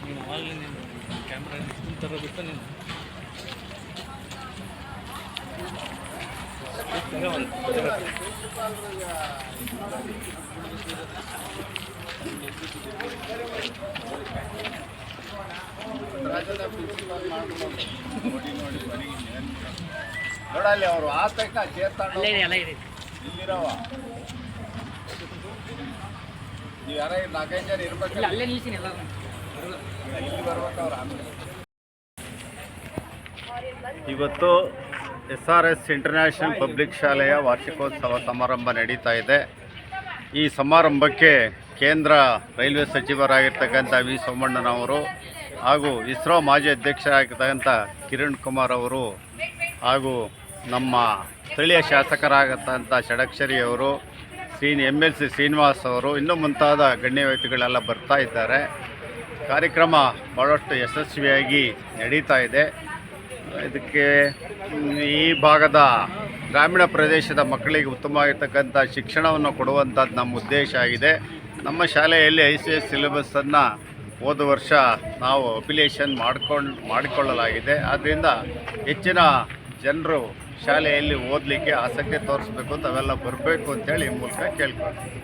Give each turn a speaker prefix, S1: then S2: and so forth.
S1: ನೀನು ಆವಾಗಲೇ ನೀನು
S2: ಕ್ಯಾಮ್ರಾ ತರಬಿಟ್ಟು ನೀನು ರಾಜ್ಯದ
S1: ಪ್ರಿನ್ಸಿಪಾಲ್ ಮಾಡ್ಕೊಂಡು ನೋಡಿ ನೋಡಿ ಮನೆಗೆ ನೋಡಲ್ಲಿ ಅವರು ಆ ತಕ್ಷಣ
S2: ಇಲ್ಲಿರವ. ನೀವು ಯಾರ ನಾಲ್ಕೈದು ಜನ
S1: ಅಲ್ಲೇ
S2: ಆಮೇಲೆ.
S3: ಇವತ್ತು S R S international public ಶಾಲೆಯ ವಾರ್ಷಿಕೋತ್ಸವ ಸಮಾರಂಭ ನಡೀತಾ ಇದೆ. ಈ ಸಮಾರಂಭಕ್ಕೆ ಕೇಂದ್ರ ರೈಲ್ವೆ ಸಚಿವರಾಗಿರ್ತಕ್ಕಂಥ ವಿ ಸೋಮಣ್ಣನವರು ಹಾಗೂ ಇಸ್ರೋ ಮಾಜಿ ಅಧ್ಯಕ್ಷರಾಗಿರ್ತಕ್ಕಂಥ ಕಿರಣ್ ಕುಮಾರ್ ಅವರು ಹಾಗೂ ನಮ್ಮ ಸ್ಥಳೀಯ ಶಾಸಕರಾಗತ್ತಂಥ ಷಡಕ್ಷರಿ ಅವರು Shri M L C Srinivas ಅವರು, ಇನ್ನೂ ಮುಂತಾದ ಗಣ್ಯ ವ್ಯಕ್ತಿಗಳೆಲ್ಲ ಬರ್ತಾ ಇದ್ದಾರೆ. ಕಾರ್ಯಕ್ರಮ ಭಾಳಷ್ಟು ಯಶಸ್ವಿಯಾಗಿ ನಡೀತಾ ಇದೆ. ಇದಕ್ಕೆ ಈ ಭಾಗದ ಗ್ರಾಮೀಣ ಪ್ರದೇಶದ ಮಕ್ಕಳಿಗೆ ಉತ್ತಮವಾಗಿರ್ತಕ್ಕಂಥ ಶಿಕ್ಷಣವನ್ನು ಕೊಡುವಂಥದ್ದು ನಮ್ಮ ಉದ್ದೇಶ ಆಗಿದೆ. ನಮ್ಮ ಶಾಲೆಯಲ್ಲಿ ಐ ಸಿ ಎಸ್ ಸಿಲೆಬಸ್ಸನ್ನು ಹೋದ ವರ್ಷ ನಾವು ಅಪಿಲೇಷನ್ ಮಾಡ್ಕೊಂಡು, ಮಾಡಿಕೊಳ್ಳಲಾಗಿದೆ. ಆದ್ದರಿಂದ ಹೆಚ್ಚಿನ ಜನರು ಶಾಲೆಯಲ್ಲಿ ಓದಲಿಕ್ಕೆ ಆಸಕ್ತಿ ತೋರಿಸ್ಬೇಕು ಅಂತ ಅವೆಲ್ಲ ಬರಬೇಕು ಅಂತೇಳಿ ಈ ಮೂಲಕ ಕೇಳ್ಕೊಳ್ತೀನಿ.